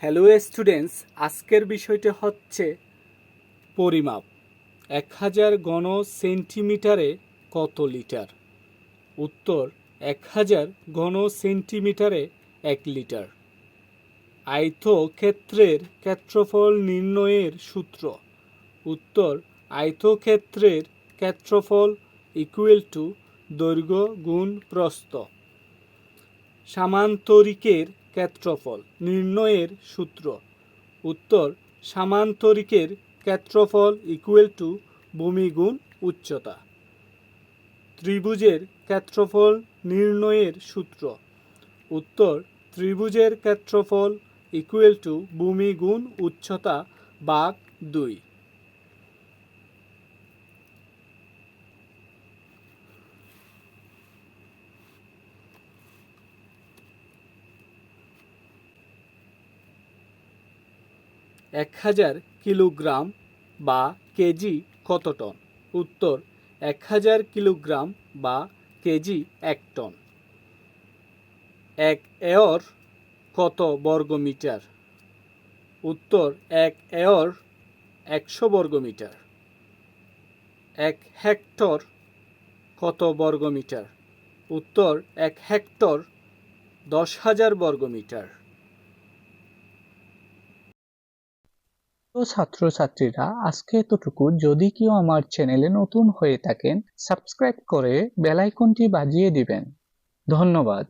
Hello students, আজকের বিষয়টি হচ্ছে পরিমাপ। এক হাজার গণ সেন্টিমিটারে কত লিটার? উত্তর, এক হাজার ঘন সেন্টিমিটারে এক লিটার। আয়তক্ষেত্রের ক্ষেত্রফল নির্ণয়ের সূত্র। উত্তর, আয়তক্ষেত্রের ক্ষেত্রফল ইকুয়াল টু দৈর্ঘ্য গুণ প্রস্থ। সামান্তরিকের ক্ষেত্রফল, নির্ণয়ের সূত্র। উত্তর, সামান্তরিকের ক্ষেত্রফল ইকুয়াল টু ভূমি গুণ উচ্চতা। ত্রিভুজের ক্ষেত্রফল, নির্ণয়ের সূত্র। উত্তর, ত্রিভুজের ক্ষেত্রফল ইকুয়াল টু ভূমি গুণ উচ্চতা বাঘ দুই। এক হাজার কিলোগ্রাম বা কেজি কত টন? উত্তর, এক হাজার কিলোগ্রাম বা কেজি এক টন। এক এয়র কত বর্গমিটার? উত্তর, এক এয়র একশো বর্গমিটার। এক হেক্টর কত বর্গমিটার? উত্তর, এক হেক্টর দশ হাজার বর্গমিটার। তো ছাত্রছাত্রীরা, আজকে এতটুকু। যদি কেউ আমার চ্যানেলে নতুন হয়ে থাকেন, সাবস্ক্রাইব করে বেল আইকনটি বাজিয়ে দিবেন। ধন্যবাদ।